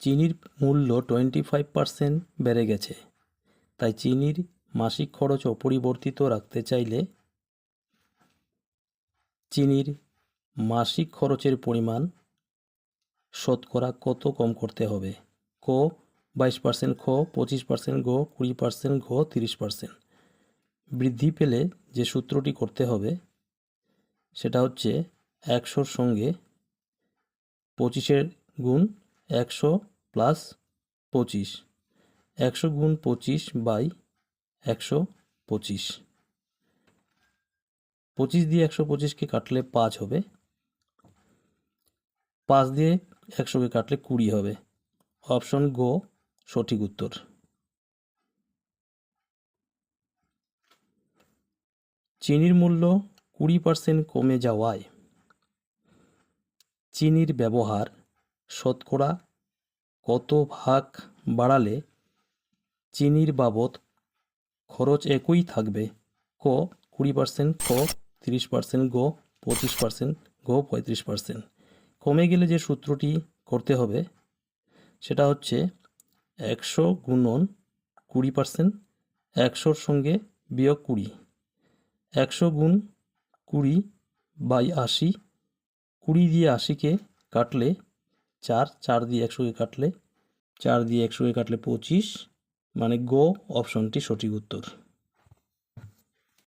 চিনির মূল্য twenty five percent বেড়ে গেছে। তাই চিনির মাসিক খরচ অপরিবর্তিত রাখতে চাইলে চিনির মাসিক খরচের পরিমাণ শতকরা কত কম করতে হবে? ক, বাইশ পার্সেন্ট খ, পঁচিশ পার্সেন্ট গ, কুড়ি পার্সেন্ট ঘ, তিরিশ পার্সেন্ট। বৃদ্ধি পেলে যে সূত্রটি করতে হবে, সেটা হচ্ছে একশোর সঙ্গে পঁচিশের গুণ একশো প্লাস পঁচিশ। একশো গুণ পঁচিশ বাই একশো পঁচিশ। পঁচিশ দিয়ে একশো পঁচিশকে কাটলে পাঁচ হবে। পাঁচ দিয়ে একশোকে কাটলে কুড়ি হবে। অপশন গো, সঠিক উত্তর। চিনির মূল্য কুড়ি পার্সেন্ট কমে যাওয়ায়, চিনির ব্যবহার শতকরা কত ভাগ বাড়ালে চিনির বাবদ খরচ একই থাকবে? ক, কুড়ি পার্সেন্ট ক তিরিশ পার্সেন্ট, গ, পঁচিশ পার্সেন্ট, গ, পঁয়ত্রিশ পার্সেন্ট। কমে গেলে যে সূত্রটি করতে হবে সেটা হচ্ছে একশো গুণন কুড়ি পার্সেন্ট, একশোর সঙ্গে বিয়োগ কুড়ি। একশো গুণ কুড়ি বাই আশি, কুড়ি দিয়ে আশিকে কাটলে চার চার দিয়ে একশোকে কাটলে, চার দিয়ে একশোকে কাটলে পঁচিশ মানে গো অপশনটি সঠিক উত্তর।